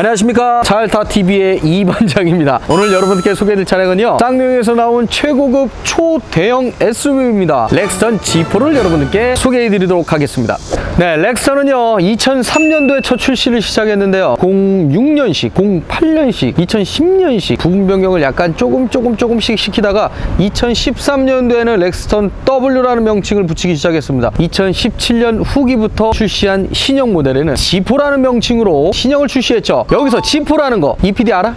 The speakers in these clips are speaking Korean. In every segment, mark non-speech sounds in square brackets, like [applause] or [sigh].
안녕하십니까. 잘다TV의 이반장입니다. 오늘 여러분께 소개해드릴 차량은요. 쌍용에서 나온 최고급 초대형 SUV입니다. 렉스턴 G4를 여러분께 소개해드리도록 하겠습니다. 네 렉스턴은요 2003년도에 첫 출시를 시작했는데요. 06년식 08년식 2010년식 부분 변경을 약간 조금 조금 조금씩 시키다가 2013년도에는 렉스턴 W라는 명칭을 붙이기 시작했습니다. 2017년 후기부터 출시한 신형 모델에는 G4라는 명칭으로 신형을 출시했죠 여기서 G4라는 거 EPD 알아?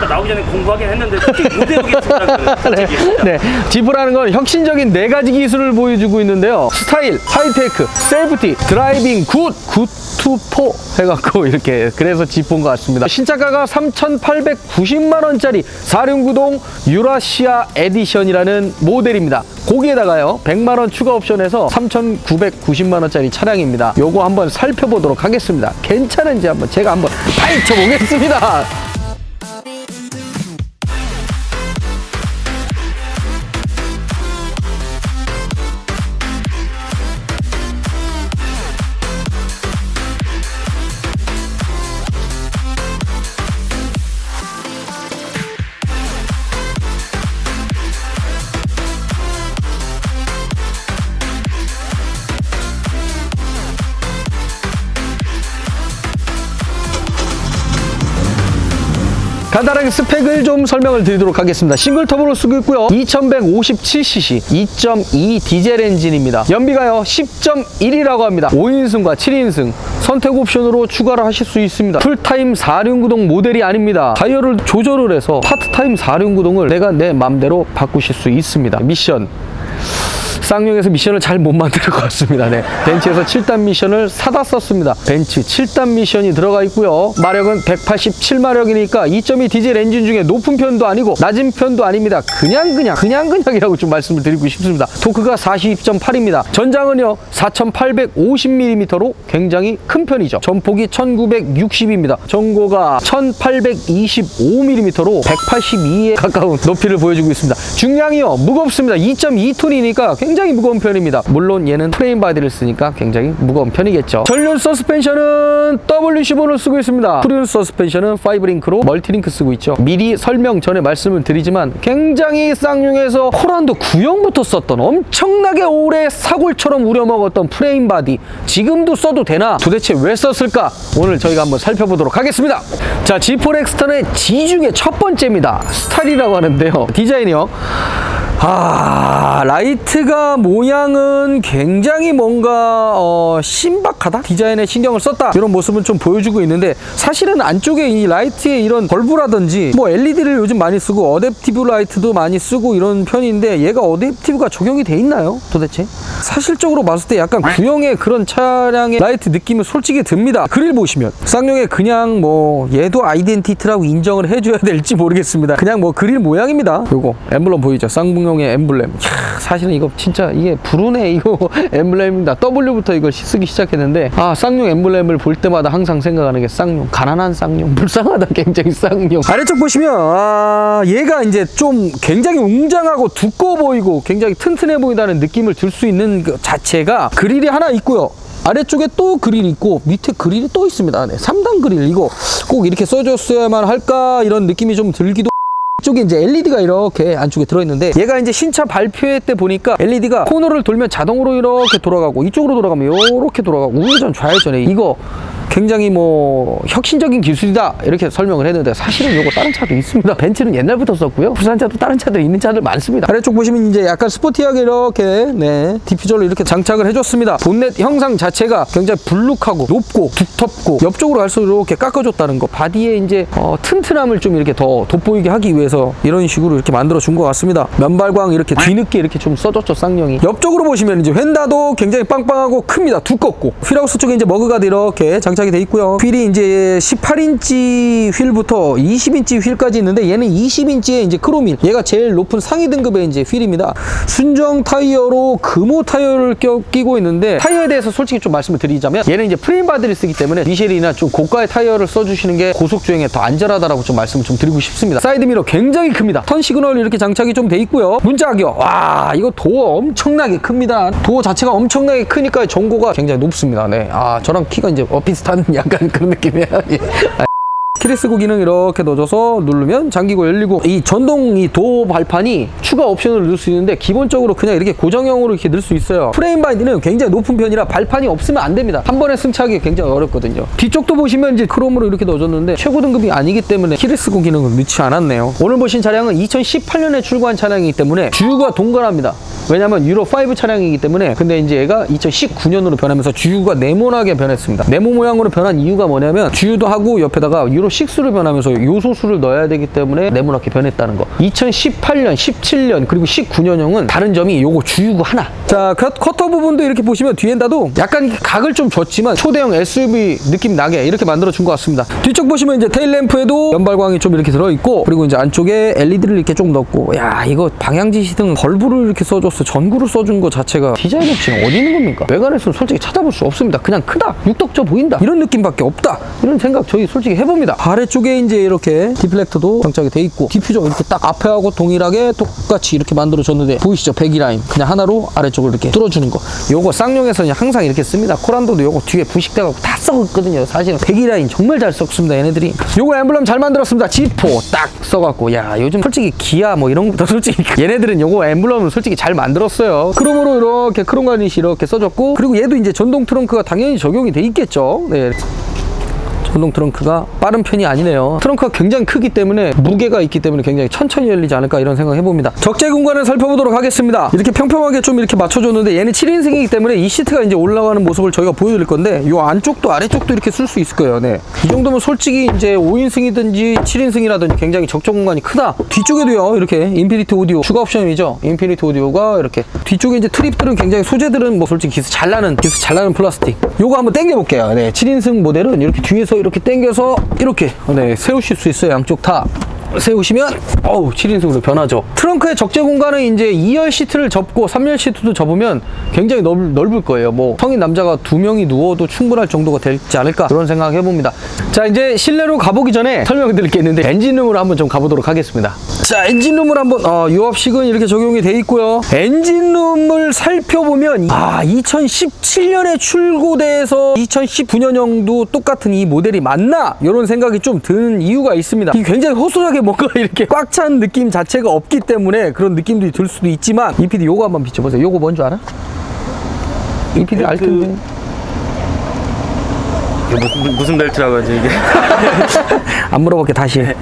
아까 나오기 전에 공부하긴 했는데 솔직히 못 외우겠습니다. 네, 네. 지프라는 건 혁신적인 네 가지 기술을 보여주고 있는데요. 스타일, 하이테크, 세이프티, 드라이빙, 굿, 굿투포 해갖고 [laughs] 이렇게 그래서 지프인 것 같습니다. 신차가가 3,890만 원짜리 4륜구동 유라시아 에디션이라는 모델입니다. 거기에다가요 100만 원 추가 옵션에서 3,990만 원짜리 차량입니다. 요거 한번 살펴보도록 하겠습니다. 괜찮은지 한번 제가 한번 [laughs] 파헤쳐 보겠습니다. 간단하게 스펙을 좀 설명을 드리도록 하겠습니다. 싱글 터보로 쓰고 있고요. 2157cc 2.2 디젤 엔진입니다. 연비가요 10.1이라고 합니다. 5인승과 7인승 선택 옵션으로 추가를 하실 수 있습니다. 풀타임 4륜구동 모델이 아닙니다. 타이어를 조절을 해서 파트타임 4륜구동을 내가 내 맘대로 바꾸실 수 있습니다. 미션 쌍용에서 미션을 잘 못 만들 것 같습니다. 네. 벤츠에서 7단 미션을 사다 썼습니다. 벤츠 7단 미션이 들어가 있고요. 마력은 187마력이니까 2.2 디젤 엔진 중에 높은 편도 아니고 낮은 편도 아닙니다. 그냥 그냥 그냥 그냥이라고 좀 말씀을 드리고 싶습니다. 토크가 42.8입니다. 전장은요 4,850mm로 굉장히 큰 편이죠. 전폭이 1,960입니다. 전고가 1,825mm로 182에 가까운 높이를 보여주고 있습니다. 중량이요 무겁습니다. 2.2톤이니까 굉장히 무거운 편입니다. 물론 얘는 프레임 바디를 쓰니까 굉장히 무거운 편이겠죠. 전륜 서스펜션은 WC 본을 쓰고 있습니다. 프륜 서스펜션은 5링크로 멀티링크 쓰고 있죠. 미리 설명 전에 말씀을 드리지만 굉장히 쌍용에서 호란도 구형부터 썼던 엄청나게 오래 사골처럼 우려먹었던 프레임 바디 지금도 써도 되나 도대체 왜 썼을까 오늘 저희가 한번 살펴보도록 하겠습니다. 자 G4 엑스턴의 G 중에 첫 번째입니다. 스타일이라고 하는데요. 디자인이요. 아 라이트가 모양은 굉장히 뭔가 어, 신박하다? 디자인에 신경을 썼다. 이런 모습은 좀 보여주고 있는데 사실은 안쪽에 이 라이트에 이런 벌브라든지 뭐 LED를 요즘 많이 쓰고 어댑티브 라이트도 많이 쓰고 이런 편인데 얘가 어댑티브가 적용이 돼 있나요? 도대체? 사실적으로 봤을 때 약간 구형의 그런 차량의 라이트 느낌은 솔직히 듭니다. 그릴 보시면 쌍용에 그냥 뭐 얘도 아이덴티티라고 인정을 해줘야 될지 모르겠습니다. 그냥 뭐 그릴 모양입니다. 요거 엠블럼 보이죠? 쌍 봉용의 엠블렘. 캬, 사실은 이거 진짜 이게 불운해 [laughs] 이거 엠블렘입니다. W부터 이걸 쓰기 시작했는데 아 쌍용 엠블렘을 볼 때마다 항상 생각하는 게 쌍용. 가난한 쌍용. [laughs] 불쌍하다 굉장히 쌍용. 아래쪽 보시면 아 얘가 이제 좀 굉장히 웅장하고 두꺼워 보이고 굉장히 튼튼해 보인다는 느낌을 들 수 있는 그 자체가 그릴이 하나 있고요. 아래쪽에 또 그릴 있고 밑에 그릴이 또 있습니다. 네, 3단 그릴. 이거 꼭 이렇게 써줬어야만 할까? 이런 느낌이 좀 들기도 이쪽에 이제 LED가 이렇게 안쪽에 들어있는데 얘가 이제 신차 발표회 때 보니까 LED가 코너를 돌면 자동으로 이렇게 돌아가고 이쪽으로 돌아가면 이렇게 돌아가고 우회전 좌회전에 이거 굉장히 뭐 혁신적인 기술이다 이렇게 설명을 했는데 사실은 이거 다른 차도 있습니다. 벤츠는 옛날부터 썼고요. 부산차도 다른 차들 있는 차들 많습니다. 아래쪽 보시면 이제 약간 스포티하게 이렇게 네 디퓨저를 이렇게 장착을 해줬습니다. 본넷 형상 자체가 굉장히 불룩하고 높고 두텁고 옆쪽으로 갈수록 이렇게 깎아줬다는 거. 바디에 이제 어, 튼튼함을 좀 이렇게 더 돋보이게 하기 위해서 이런 식으로 이렇게 만들어 준 것 같습니다. 면발광 이렇게 뒤늦게 이렇게 좀 써줬죠 쌍용이. 옆쪽으로 보시면 이제 휀다도 굉장히 빵빵하고 큽니다. 두껍고. 휠하우스 쪽에 이제 머그가드 이렇게 장착이 돼 있고요. 휠이 이제 18인치 휠부터 20인치 휠까지 있는데 얘는 20인치의 이제 크롬휠. 얘가 제일 높은 상위 등급의 이제 휠입니다. 순정 타이어로 금호 타이어를 껴, 끼고 있는데 타이어에 대해서 솔직히 좀 말씀을 드리자면 얘는 이제 프레임 바디를 쓰기 때문에 미쉐린이나 좀 고가의 타이어를 써주시는 게 고속 주행에 더 안전하다라고 좀 말씀을 좀 드리고 싶습니다. 사이드 미러 굉장히 굉장히 큽니다. 턴 시그널 이렇게 장착이 좀 돼 있고요. 문짝이요. 와 이거 도어 엄청나게 큽니다. 도어 자체가 엄청나게 크니까 전고가 굉장히 높습니다. 네. 아 저랑 키가 이제 어, 비슷한 [laughs] 약간 그런 느낌이에요. 키레스고 기능 이렇게 넣어줘서 누르면 잠기고 열리고 이 전동 이 도어 발판이 추가 옵션을 넣을 수 있는데 기본적으로 그냥 이렇게 고정형으로 이렇게 넣을 수 있어요. 프레임 바인드는 굉장히 높은 편이라 발판이 없으면 안 됩니다. 한 번에 승차하기 굉장히 어렵거든요. 뒤쪽도 보시면 이제 크롬으로 이렇게 넣어줬는데 최고 등급이 아니기 때문에 키레스고 기능을 넣지 않았네요. 오늘 보신 차량은 2018년에 출고한 차량이기 때문에 주유가 동일합니다. 왜냐면 유로 5 차량이기 때문에. 근데 이제 얘가 2019년으로 변하면서 주유가 네모나게 변했습니다. 네모 모양으로 변한 이유가 뭐냐면 주유도 하고 옆에다가 유로 6로 변하면서 요소수를 넣어야 되기 때문에 네모나게 변했다는 거. 2018년, 17년 그리고 19년형은 다른 점이 요거 주유구 하나. 자 컷- 커터 부분도 이렇게 보시면 뒤엔다도 약간 각을 좀 줬지만 초대형 SUV 느낌 나게 이렇게 만들어 준 것 같습니다. 뒤쪽 보시면 이제 테일 램프에도 연발광이 좀 이렇게 들어 있고 그리고 이제 안쪽에 LED를 이렇게 좀 넣고 야 이거 방향지 시 등 벌브를 이렇게 써줬어 전구를 써준 것 자체가 디자인 옵션이 어디 있는 겁니까? 외관에서는 솔직히 찾아볼 수 없습니다. 그냥 크다 육덕져 보인다 이런 느낌밖에 없다 이런 생각 저희 솔직히 해봅니다. 아래쪽에 이제 이렇게 디플렉터도 장착이 돼 있고 디퓨저 이렇게 딱 앞에 하고 동일하게 똑같이 이렇게 만들어졌는데 보이시죠? 배기 라인 그냥 하나로 아래쪽을 이렇게 뚫어주는 거 요거 쌍용에서는 항상 이렇게 씁니다. 코란도도 요거 뒤에 부식돼가고 다 썩었거든요. 사실은 배기 라인 정말 잘 썩습니다. 얘네들이 요거 엠블럼 잘 만들었습니다. 지포 딱 써갖고 야 요즘 솔직히 기아 뭐 이런 것보다 솔직히 [laughs] 얘네들은 요거 엠블럼을 솔직히 잘 만들었어요. 크롬으로 이렇게 크롬 가니시 이렇게 써줬고 그리고 얘도 이제 전동 트렁크가 당연히 적용이 돼 있겠죠. 네. 전동 트렁크가 빠른 편이 아니네요. 트렁크가 굉장히 크기 때문에 무게가 있기 때문에 굉장히 천천히 열리지 않을까 이런 생각 해봅니다. 적재 공간을 살펴보도록 하겠습니다. 이렇게 평평하게 좀 이렇게 맞춰줬는데 얘는 7인승이기 때문에 이 시트가 이제 올라가는 모습을 저희가 보여드릴 건데 이 안쪽도 아래쪽도 이렇게 쓸 수 있을 거예요. 네. 이 정도면 솔직히 이제 5인승이든지 7인승이라든지 굉장히 적재 공간이 크다. 뒤쪽에도요 이렇게 인피니티 오디오 추가 옵션이죠. 인피니티 오디오가 이렇게 뒤쪽에 이제 트립들은 굉장히 소재들은 뭐 솔직히 기스 잘 나는 기스 잘 나는 플라스틱. 요거 한번 당겨 볼게요. 네. 7인승 모델은 이렇게 뒤에서 이렇게 당겨서 이렇게 네, 세우실 수 있어요. 양쪽 다. 세우시면 어우 7인승으로 변하죠. 트렁크의 적재 공간은 이제 2열 시트를 접고 3열 시트도 접으면 굉장히 넓, 넓을 거예요. 뭐 성인 남자가 두 명이 누워도 충분할 정도가 되지 않을까 그런 생각 해봅니다. 자 이제 실내로 가보기 전에 설명드릴 게 있는데 엔진룸으로 한번 좀 가보도록 하겠습니다. 자 엔진룸을 한번 어, 유압식은 이렇게 적용이 돼 있고요. 엔진룸을 살펴보면 아 2017년에 출고돼서 2019년형도 똑같은 이 모델이 맞나? 이런 생각이 좀 드는 이유가 있습니다. 이 굉장히 허술하게 뭔가 [laughs] 이렇게 꽉 찬 느낌 자체가 없기 때문에 그런 느낌도 들 수도 있지만 이 PD 요거 한번 비춰보세요 요거 뭔 줄 알아? 이 PD 알 텐데 이게 무슨, 무슨 벨트라고 하지 이게? [laughs] 안 물어볼게 다시 해.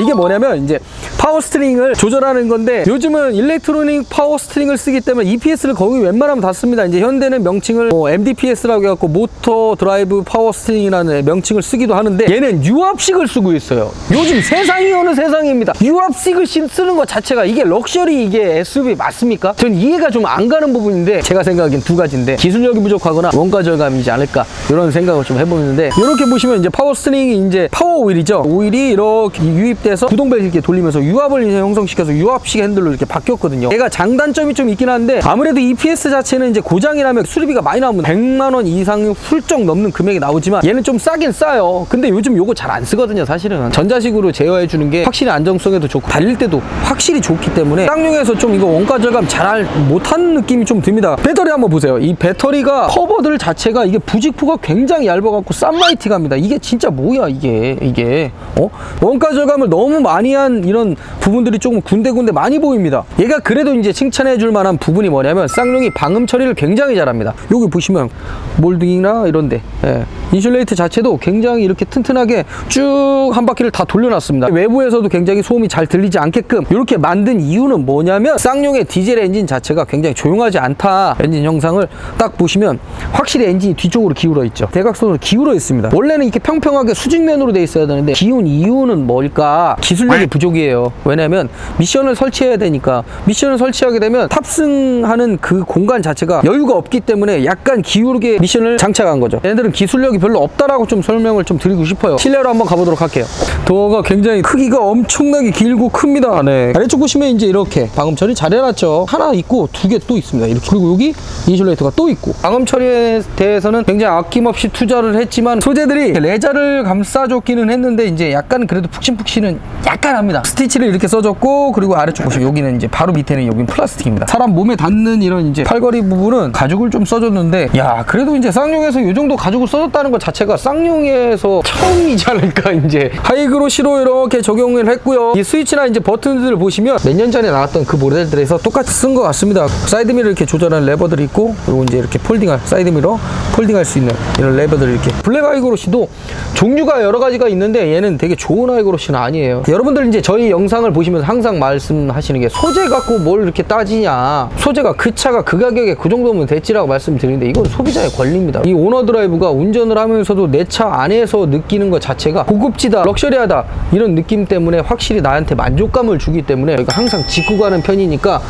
이게 뭐냐면 이제 파워 스트링을 조절하는 건데 요즘은 일렉트로닉 파워 스트링을 쓰기 때문에 EPS를 거의 웬만하면 다 씁니다. 이제 현대는 명칭을 뭐 MDPS라고 해갖고 모터 드라이브 파워 스트링이라는 명칭을 쓰기도 하는데 얘는 유압식을 쓰고 있어요. 요즘 세상이 어느 세상입니다. 유압식을 쓰- 쓰는 것 자체가 이게 럭셔리 이게 SUV 맞습니까? 전 이해가 좀 안 가는 부분인데 제가 생각하기엔 두 가지인데 기술력이 부족하거나 원가 절감이지 않을까 이런 생각을 좀 해보는데 이렇게 보시면 이제 파워 스트링이 이제 파워 오일이죠. 오일이 이렇게 유입 돼서 구동벨 이렇게 돌리면서 유압을 이제 형성시켜서 유압식 핸들로 이렇게 바뀌었거든요. 얘가 장단점이 좀 있긴 한데 아무래도 EPS 자체는 이제 고장이라면 수리비가 많이 나오면 100만 원 이상이 훌쩍 넘는 금액이 나오지만 얘는 좀 싸긴 싸요. 근데 요즘 요거 잘 안 쓰거든요, 사실은. 전자식으로 제어해 주는 게 확실히 안정성에도 좋고 달릴 때도 확실히 좋기 때문에 쌍용에서 좀 이거 원가 절감 잘 못한 느낌이 좀 듭니다. 배터리 한번 보세요. 이 배터리가 커버들 자체가 이게 부직포가 굉장히 얇아갖고 쌈마이티 갑니다. 이게 진짜 뭐야 이게 이게 어 원가 절감을 너무 많이 한 이런 부분들이 조금 군데군데 많이 보입니다. 얘가 그래도 이제 칭찬해 줄 만한 부분이 뭐냐면 쌍용이 방음 처리를 굉장히 잘합니다. 여기 보시면 몰딩이나 이런데 예. 인슐레이트 자체도 굉장히 이렇게 튼튼하게 쭉 한 바퀴를 다 돌려놨습니다. 외부에서도 굉장히 소음이 잘 들리지 않게끔 이렇게 만든 이유는 뭐냐면 쌍용의 디젤 엔진 자체가 굉장히 조용하지 않다. 엔진 형상을 딱 보시면 확실히 엔진이 뒤쪽으로 기울어 있죠. 대각선으로 기울어 있습니다. 원래는 이렇게 평평하게 수직면으로 돼 있어야 되는데 기운 이유는 뭘까? 기술력이 부족이에요. 왜냐면 미션을 설치해야 되니까 미션을 설치하게 되면 탑승하는 그 공간 자체가 여유가 없기 때문에 약간 기울게 미션을 장착한 거죠. 얘네들은 기술력이 별로 없다라고 좀 설명을 좀 드리고 싶어요. 실내로 한번 가보도록 할게요. 도어가 굉장히 크기가 엄청나게 길고 큽니다. 네. 아래쪽 보시면 이제 이렇게 방음 처리 잘 해놨죠. 하나 있고 두 개 또 있습니다. 이렇게 그리고 여기 인슐레이터가 또 있고 방음 처리에 대해서는 굉장히 아낌없이 투자를 했지만 소재들이 레자를 감싸줬기는 했는데 이제 약간 그래도 푹신푹신은 약간 합니다. 스티치를 이렇게 써줬고 그리고 아래쪽 보시면 여기는 이제 바로 밑에는 여기는 플라스틱입니다. 사람 몸에 닿는 이런 이제 팔걸이 부분은 가죽을 좀 써줬는데 야 그래도 이제 쌍용에서 이 정도 가죽을 써줬다는 것 자체가 쌍용에서 처음이지 않을까 이제 하이그로시로 이렇게 적용을 했고요. 이 스위치나 이제 버튼들을 보시면 몇 년 전에 나왔던 그 모델들에서 똑같이 쓴 것 같습니다. 사이드미러 이렇게 조절하는 레버들이 있고 그리고 이제 이렇게 폴딩할 사이드미러 폴딩할 수 있는 이런 레버들 이렇게 블랙 하이그로시도 종류가 여러 가지가 있는데 얘는 되게 좋은 하이그로시는 아니에요. 여러분들 이제 저희 영상을 보시면서 항상 말씀하시는 게 소재 갖고 뭘 이렇게 따지냐 소재가 그 차가 그 가격에 그 정도면 됐지라고 말씀드리는데 이건 소비자의 권리입니다. 이 오너 드라이브가 운전 을 하면서도 내 차 안에서 느끼는 것 자체가 고급지다 럭셔리하다 이런 느낌 때문에 확실히 나한테 만족감을 주기 때문에 항상 짚고 가는 편이니까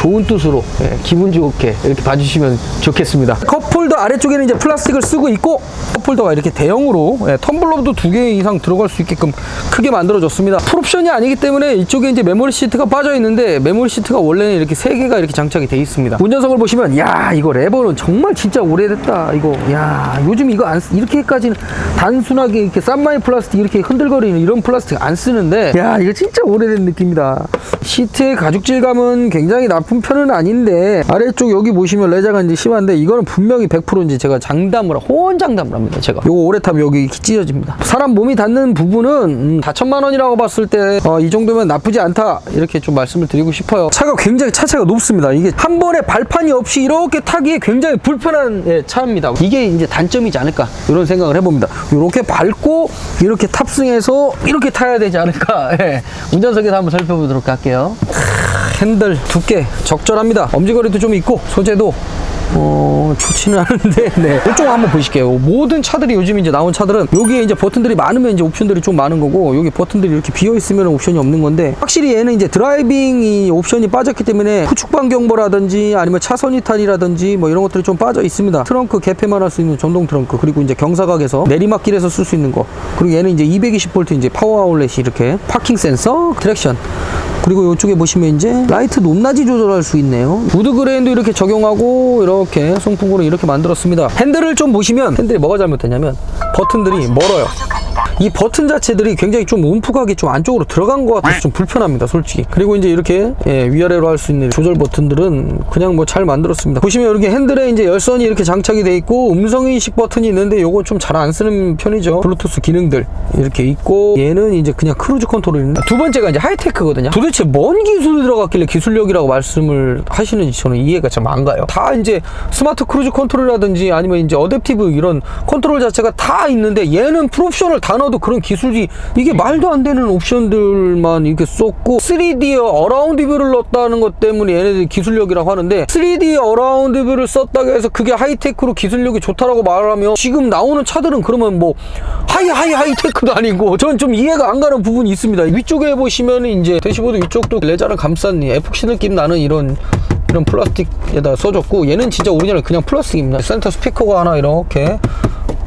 좋은 뜻으로 예, 기분 좋게 이렇게 봐주시면 좋겠습니다. 컵홀더 아래쪽에는 이제 플라스틱을 쓰고 있고 컵홀더가 이렇게 대형으로 예, 텀블러도 두 개 이상 들어갈 수 있게끔 크게 만들어졌습니다. 풀옵션이 아니기 때문에 이쪽에 이제 메모리 시트가 빠져 있는데 메모리 시트가 원래는 이렇게 세 개가 이렇게 장착이 돼 있습니다. 운전석을 보시면 야 이거 레버는 정말 진짜 오래됐다. 이거 야 요즘 이거 안 쓰- 이렇게까지는 단순하게 이렇게 싼마이 플라스틱 이렇게 흔들거리는 이런 플라스틱 안 쓰는데 야 이거 진짜 오래된 느낌이다. 시트의 가죽 질감은 굉장히 나쁜 편은 아닌데 아래쪽 여기 보시면 레자가 이제 심한데 이거는 분명히 100% 이제 제가 장담을 호언 장담을 합니다. 제가 요거 오래 타면 여기 찢어집니다. 사람 몸이 닿는 부분은 음, 4천만 원이라고 봤을 때이 정도면 나쁘지 않다 이렇게 좀 말씀을 드리고 싶어요. 차가 굉장히 차체가 높습니다. 이게 한 번에 발판이 없이 이렇게 타기에 굉장히 불편한 예, 차입니다. 이게 이제 단점이지 않을까 이런 생각을 해봅니다. 이렇게 밟고 이렇게 탑승해서 이렇게 타야 되지 않을까. [laughs] 예. 운전석에서 한번 살펴보도록 할게요. 크, 핸들 두께 적절합니다. 엄지거리도 좀 있고 소재도 어, 좋지는 않은데, [laughs] 네. 이쪽 한번 보실게요. 모든 차들이 요즘 이제 나온 차들은 여기에 이제 버튼들이 많으면 이제 옵션들이 좀 많은 거고, 여기 버튼들이 이렇게 비어 있으면 옵션이 없는 건데, 확실히 얘는 이제 드라이빙 이 옵션이 빠졌기 때문에 후축방 경보라든지 아니면 차선 이탈이라든지 뭐 이런 것들이 좀 빠져 있습니다. 트렁크 개폐만 할 수 있는 전동 트렁크, 그리고 이제 경사각에서 내리막길에서 쓸 수 있는 거, 그리고 얘는 이제 220V 이제 파워 아울렛이 이렇게 파킹 센서, 트랙션, 그리고 이쪽에 보시면 이제 라이트 높낮이 조절 할 수 있네요. 우드 그레인도 이렇게 적용하고 이렇게 송풍구로 이렇게 만들었습니다. 핸들을 좀 보시면 핸들이 뭐가 잘못됐냐면 버튼들이 멀어요. 이 버튼 자체들이 굉장히 좀 움푹하게 좀 안쪽으로 들어간 것 같아서 좀 불편합니다, 솔직히. 그리고 이제 이렇게 예, 위아래로 할 수 있는 조절 버튼들은 그냥 뭐 잘 만들었습니다. 보시면 이렇게 핸들에 이제 열선이 이렇게 장착이 돼 있고 음성 인식 버튼이 있는데 요거 좀잘 안 쓰는 편이죠. 블루투스 기능들 이렇게 있고 얘는 이제 그냥 크루즈 컨트롤입니다. 두 번째가 이제 하이테크거든요. 도대체 뭔 기술이 들어갔길래 기술력이라고 말씀을 하시는지 저는 이해가 좀안 가요. 다 이제 스마트 크루즈 컨트롤이라든지 아니면 이제 어댑티브 이런 컨트롤 자체가 다 있는데 얘는 풀옵션을 다 넣어 도 그런 기술이 이게 말도 안 되는 옵션들만 이렇게 썼고 3D 어라운드 뷰를 넣었다는 것 때문에 얘네들이 기술력이라고 하는데 3D 어라운드 뷰를 썼다고 해서 그게 하이테크로 기술력이 좋다라고 말하면 지금 나오는 차들은 그러면 뭐 하이 하이 하이테크도 아니고 전좀 이해가 안 가는 부분이 있습니다. 위쪽에 보시면 이제 대시보드 위쪽도 레자를 감싼 에폭시 느낌 나는 이런 이런 플라스틱에다 써줬고 얘는 진짜 오리지널 그냥 플라스틱입니다. 센터 스피커가 하나 이렇게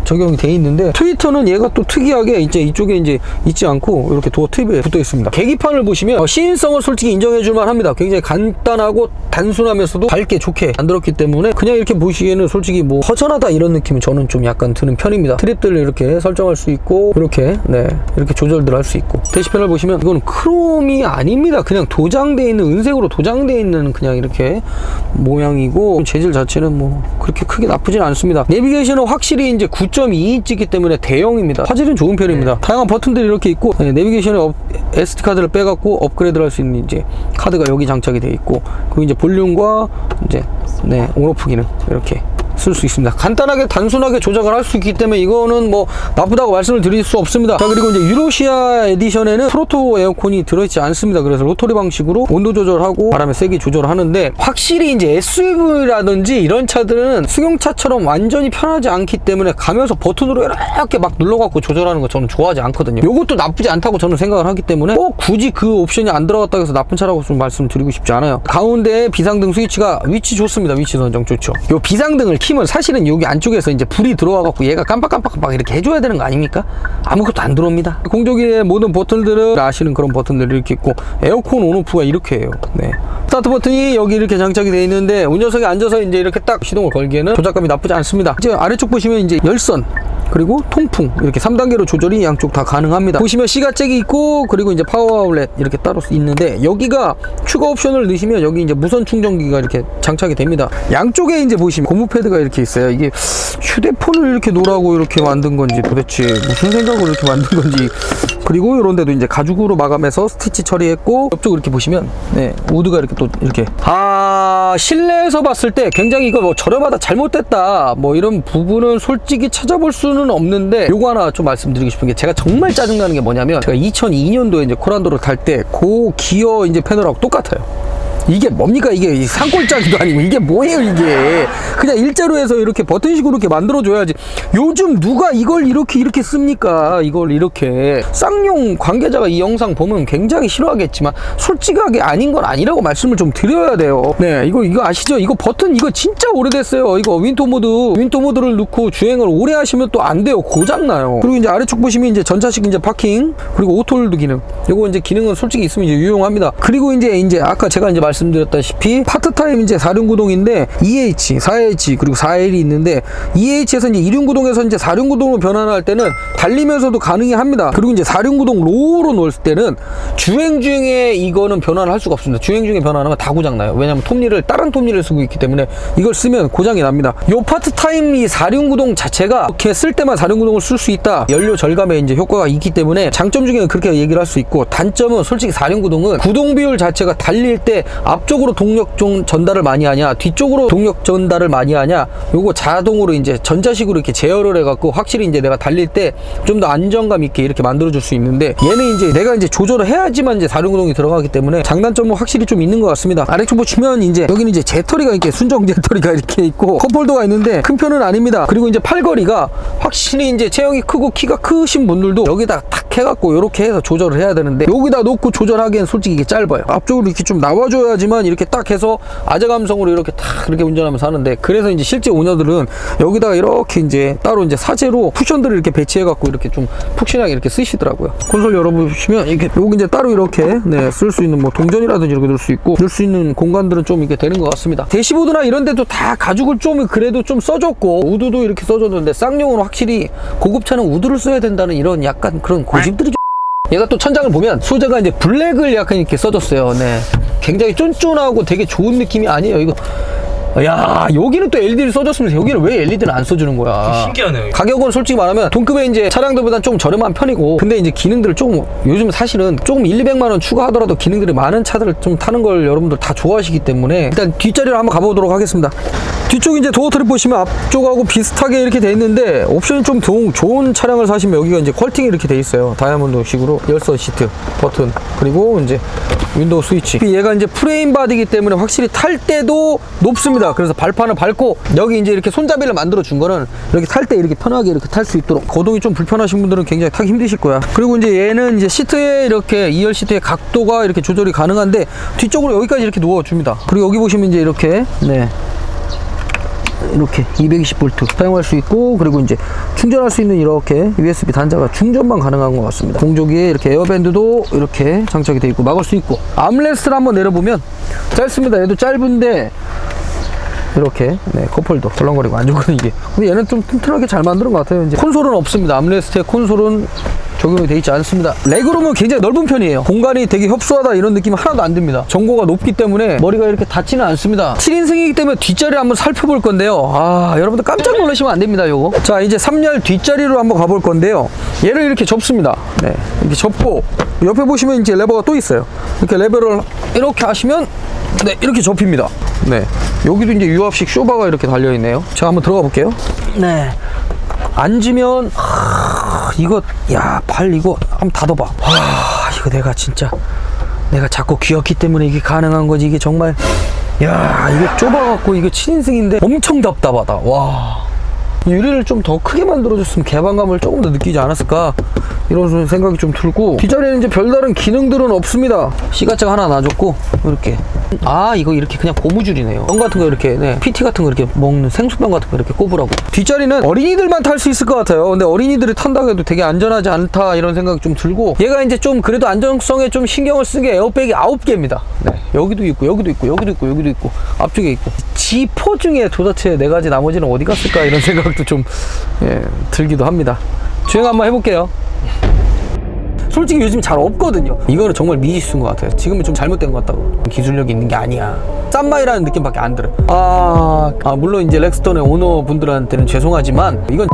적용이 돼 있는데 트위터는 얘가 또 특이하게 이제 이쪽에 이제 있지 않고 이렇게 도어 팁에 붙어 있습니다. 계기판을 보시면 어, 시인성을 솔직히 인정해 줄만 합니다. 굉장히 간단하고 단순하면서도 밝게 좋게 만들었기 때문에 그냥 이렇게 보시기에는 솔직히 뭐 허전하다 이런 느낌은 저는 좀 약간 드는 편입니다. 트립들을 이렇게 설정할 수 있고 이렇게 네 이렇게 조절들 할 수 있고 대시판을 보시면 이건 크롬이 아닙니다. 그냥 도장돼 있는 은색으로 도장돼 있는 그냥 이렇게 모양이고 재질 자체는 뭐 그렇게 크게 나쁘진 않습니다. 내비게이션은 확실히 이제 9.2인치이기 때문에 대형입니다. 화질은 좋은 편입니다. 다양한 버튼들이 이렇게 있고 네, 내비게이션에 업, SD 카드를 빼갖고 업그레이드를 할 수 있는 이제 카드가 여기 장착이 되어 있고 그리고 이제 볼륨과 이제 네 온오프 기능 이렇게 쓸 수 있습니다. 간단하게 단순하게 조작을 할 수 있기 때문에 이거는 뭐 나쁘다고 말씀을 드릴 수 없습니다. 자 그리고 이제 유로시아 에디션에는 프로토 에어컨이 들어있지 않습니다. 그래서 로터리 방식으로 온도 조절하고 바람의 세기 조절하는데 확실히 이제 SUV라든지 이런 차들은 승용차처럼 완전히 편하지 않기 때문에 가면서 버튼으로 이렇게 막 눌러갖고 조절하는 거 저는 좋아하지 않거든요. 이것도 나쁘지 않다고 저는 생각을 하기 때문에 꼭 굳이 그 옵션이 안 들어갔다고 해서 나쁜 차라고 좀 말씀드리고 싶지 않아요. 가운데 비상등 스위치가 위치 좋습니다. 위치 선정 좋죠. 요 비상등을 키면 사실은 여기 안쪽에서 이제 불이 들어와갖고 얘가 깜빡깜빡 막 이렇게 해줘야 되는 거 아닙니까? 아무것도 안 들어옵니다. 공조기의 모든 버튼들은 아시는 그런 버튼들이 이렇게 있고 에어컨 온오프가 이렇게 해요. 네. 스타트 버튼이 여기 이렇게 장착이 되어 있는데 운전석에 앉아서 이제 이렇게 딱 시동을 걸기에는 조작감이 나쁘지 않습니다. 이제 아래쪽 보시면 이제 열선 그리고 통풍. 이렇게 3단계로 조절이 양쪽 다 가능합니다. 보시면 C가잭이 있고 그리고 이제 파워 아울렛 이렇게 따로 있는데 여기가 추가 옵션을 넣으시면 여기 이제 무선 충전기가 이렇게 장착이 됩니다. 양쪽에 이제 보시면 고무 패드가 이렇게 있어요. 이게 휴대폰을 이렇게 놓으라고 이렇게 만든 건지 도대체 무슨 생각으로 이렇게 만든 건지 그리고 이런 데도 이제 가죽으로 마감해서 스티치 처리했고 옆쪽 이렇게 보시면 네 우드가 이렇게 또 이렇게. 아 실내에서 봤을 때 굉장히 이거 뭐 저렴하다 잘못됐다 뭐 이런 부분은 솔직히 찾아볼 수는 없는데 요거 하나 좀 말씀드리고 싶은 게 제가 정말 짜증나는 게 뭐냐면 제가 2002년도에 이제 코란도를 탈 때 그 기어 이제 패널하고 똑같아요 이게 뭡니까? 이게 이 산골짜기도 아니고 이게 뭐예요 이게? 그냥 일자로 해서 이렇게 버튼식으로 이렇게 만들어줘야지. 요즘 누가 이걸 이렇게 이렇게 씁니까? 이걸 이렇게. 쌍용 관계자가 이 영상 보면 굉장히 싫어하겠지만 솔직하게 아닌 건 아니라고 말씀을 좀 드려야 돼요. 네 이거 이거 아시죠? 이거 버튼 이거 진짜 오래됐어요. 이거 윈터 모드 윈터 모드를 넣고 주행을 오래 하시면 또 안 돼요. 고장나요. 그리고 이제 아래쪽 보시면 이제 전차식 이제 파킹 그리고 오토홀드 기능. 요거 이제 기능은 솔직히 있으면 이제 유용합니다. 그리고 이제 이제 아까 제가 이제 말 씀드렸다시피 파트타임 이제 4륜구동인데 EH, 4H 그리고 4L이 있는데 EH에서 이제 2륜구동에서 이제 4륜구동으로 변환할 때는 달리면서도 가능히 합니다. 그리고 이제 4륜구동 로우로 놓을 때는 주행 중에 이거는 변환을 할 수가 없습니다. 주행 중에 변환하면 다 고장 나요. 왜냐면 톱니를 다른 톱니를 쓰고 있기 때문에 이걸 쓰면 고장이 납니다. 요 파트타임 이 4륜구동 자체가 이렇게 쓸 때만 4륜구동을 쓸 수 있다. 연료 절감에 이제 효과가 있기 때문에 장점 중에는 그렇게 얘기를 할 수 있고 단점은 솔직히 4륜구동은 구동 비율 자체가 달릴 때 앞쪽으로 동력 좀 전달을 많이 하냐 뒤쪽으로 동력 전달을 많이 하냐 요거 자동으로 이제 전자식으로 이렇게 제어를 해갖고 확실히 이제 내가 달릴 때 좀 더 안정감 있게 이렇게 만들어줄 수 있는데 얘는 이제 내가 이제 조절을 해야지만 이제 4륜구동이 들어가기 때문에 장단점은 확실히 좀 있는 것 같습니다. 아래쪽 보시면 이제 여기는 이제 재터리가 이렇게 순정 재터리가 이렇게 있고 컵홀더가 있는데 큰 편은 아닙니다. 그리고 이제 팔걸이가 확실히 이제 체형이 크고 키가 크신 분들도 여기다 탁 해갖고 이렇게 해서 조절을 해야 되는데 여기다 놓고 조절하기엔 솔직히 이게 짧아요. 앞쪽으로 이렇게 좀 나와줘야 지만 이렇게 딱 해서 아재 감성으로 이렇게 탁 이렇게 운전하면서 하는데 그래서 이제 실제 오너들은 여기다가 이렇게 이제 따로 이제 사제로 쿠션들을 이렇게 배치해 갖고 이렇게 좀 푹신하게 이렇게 쓰시더라고요. 콘솔 열어보시면 이렇게 여기 이제 따로 이렇게 네, 쓸 수 있는 뭐 동전이라든지 이렇게 넣을 수 있고 넣을 수 있는 공간들은 좀 이렇게 되는 것 같습니다. 대시보드나 이런 데도 다 가죽을 좀 그래도 좀 써줬고 우드도 이렇게 써줬는데 쌍용은 확실히 고급차는 우드를 써야 된다는 이런 약간 그런 고집들이 좀 얘가 또 천장을 보면 소재가 이제 블랙을 약간 이렇게 써줬어요. 네. 굉장히 쫀쫀하고 되게 좋은 느낌이 아니에요. 이거. 야, 여기는 또 LED를 써줬으면서 여기는 왜 LED를 안 써주는 거야? 신기하네요. 이거. 가격은 솔직히 말하면 동급의 이제 차량들보다 좀 저렴한 편이고 근데 이제 기능들을 조금 요즘 사실은 조금 1, 200만 원 추가하더라도 기능들이 많은 차들을 좀 타는 걸 여러분들 다 좋아하시기 때문에 일단 뒷자리를 한번 가보도록 하겠습니다 뒤쪽 이제 도어 트립 보시면 앞쪽하고 비슷하게 이렇게 돼 있는데 옵션이 좀 도- 좋은 차량을 사시면 여기가 이제 퀄팅이 이렇게 돼 있어요 다이아몬드 식으로 열선 시트 버튼 그리고 이제 윈도우 스위치 얘가 이제 프레임 바디이기 때문에 확실히 탈 때도 높습니다 그래서 발판을 밟고 여기 이제 이렇게 손잡이를 만들어 준 거는 이렇게 탈 때 이렇게 편하게 이렇게 탈 수 있도록 거동이 좀 불편하신 분들은 굉장히 타기 힘드실 거야. 그리고 이제 얘는 이제 시트에 이렇게 2열 시트의 각도가 이렇게 조절이 가능한데 뒤쪽으로 여기까지 이렇게 누워 줍니다. 그리고 여기 보시면 이제 이렇게 네. 이렇게 220V 사용할 수 있고 그리고 이제 충전할 수 있는 이렇게 USB 단자가 충전만 가능한 것 같습니다. 공조기에 이렇게 에어밴드도 이렇게 장착이 되어 있고 막을 수 있고 암레스트를 한번 내려보면 짧습니다. 얘도 짧은데 이렇게 네 컵홀더 덜렁거리고 안 좋거든요 이게. 근데 얘는 좀 튼튼하게 잘 만든 것 같아요 이제. 콘솔은 없습니다. 암레스트에 콘솔은 적용이 되어 있지 않습니다. 레그룸은 굉장히 넓은 편이에요. 공간이 되게 협소하다 이런 느낌 하나도 안 듭니다. 전고가 높기 때문에 머리가 이렇게 닿지는 않습니다. 7인승이기 때문에 뒷자리 한번 살펴볼 건데요. 아 여러분들 깜짝 놀라시면 안 됩니다 요거. 자 이제 3열 뒷자리로 한번 가볼 건데요. 얘를 이렇게 접습니다. 네 이렇게 접고 옆에 보시면 이제 레버가 또 있어요. 이렇게 레버를 이렇게 하시면 네 이렇게 접힙니다. 네 여기도 이제 유압식 쇼바가 이렇게 달려 있네요. 자 한번 들어가 볼게요. 네 앉으면 하, 이거 야 발 이거 한번 닫아봐. 와 이거 내가 진짜 내가 자꾸 귀엽기 때문에 이게 가능한 거지. 이게 정말 야 이거 좁아갖고 이거 7인승인데 엄청 답답하다. 와. 유리를 좀 더 크게 만들어줬으면 개방감을 조금 더 느끼지 않았을까 이런 생각이 좀 들고 뒷자리에는 이제 별다른 기능들은 없습니다. 시가책 하나 놔줬고 이렇게. 아 이거 이렇게 그냥 고무줄이네요. 병 같은 거 이렇게 네, PT 같은 거 이렇게 먹는 생수병 같은 거 이렇게 꼽으라고. 뒷자리는 어린이들만 탈 수 있을 것 같아요. 근데 어린이들이 탄다고 해도 되게 안전하지 않다 이런 생각이 좀 들고 얘가 이제 좀 그래도 안정성에 좀 신경을 쓴 게 에어백이 9개입니다. 네, 여기도 있고 여기도 있고 여기도 있고 여기도 있고 앞쪽에 있고. G4 중에 도대체 네 가지 나머지는 어디 갔을까 이런 [laughs] 생각도 좀 예, 들기도 합니다. 주행 한번 해볼게요. 솔직히 요즘 잘 없거든요. 이거는 정말 미지수인 것 같아요. 지금은 좀 잘못된 것 같다고. 기술력이 있는 게 아니야. 쌈마이라는 느낌밖에 안 들어요. 아, 아, 물론 이제 렉스턴의 오너 분들한테는 죄송하지만 이건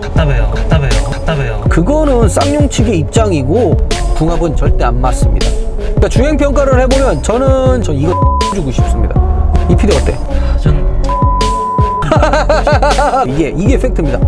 답답해요. 답답해요. 답답해요. 그거는 쌍용 측의 입장이고 궁합은 절대 안 맞습니다. 그러니까 주행 평가를 해보면 저는 저 이거 [laughs] 주고 싶습니다. 이 피디 어때? 전 [laughs] 이게 이게 팩트입니다.